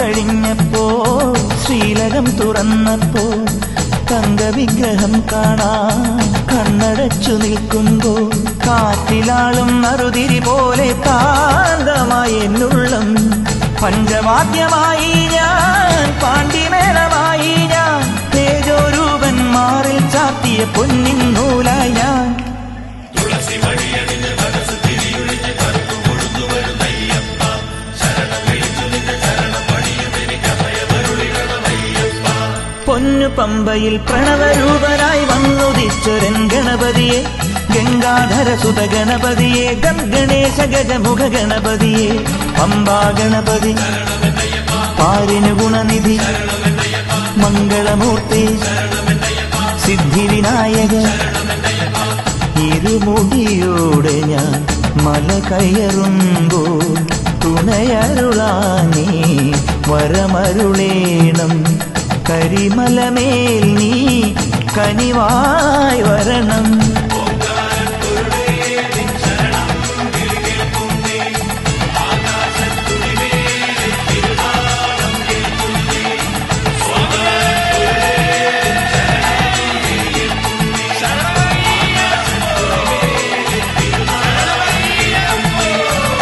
കഴിഞ്ഞപ്പോ ശ്രീലകം തുറന്നപ്പോ തങ്കവിഗ്രഹം കാണാൻ കണ്ണടച്ചു നിൽക്കുമ്പോ കാറ്റിലാളും നറുതിരി പോലെ താന്തമായി എന്നുള്ളം. പഞ്ചവാദ്യമായി ഞാൻ പാണ്ഡിമേളമായി ഞാൻ തേജോരൂപൻ മാറിൽ ചാത്തിയ പൊന്നിൻ പൊന്നു പമ്പയിൽ പ്രണവരൂപനായി വന്നുദിശ്വരൻ ഗണപതിയെ. ഗംഗാധര സുത ഗണപതിയെ ഗം ഗണേശ ഗജമുഖ ഗണപതിയെ. പമ്പാ ഗണപതി പാരിന് ഗുണനിധി മംഗളമൂർത്തി സിദ്ധിവിനായക. ഇരുമുടിയോടെ ഞാൻ മല കയറുമ്പോൾ തുണയരുളാനേ വരമരുളേണം. കരിമലമേൽ നീ കനിവായി വരണം.